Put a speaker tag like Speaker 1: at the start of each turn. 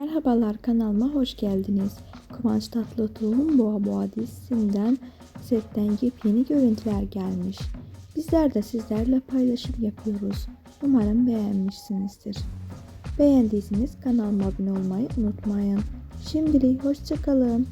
Speaker 1: Merhabalar kanalıma hoş geldiniz. Kıvanç Tatlıtuğ'un Boğa Boğa dizisinden setten yepyeni görüntüler gelmiş. Bizler de sizlerle paylaşım yapıyoruz. Umarım beğenmişsinizdir. Beğendiyseniz kanalıma abone olmayı unutmayın. Şimdilik hoşçakalın.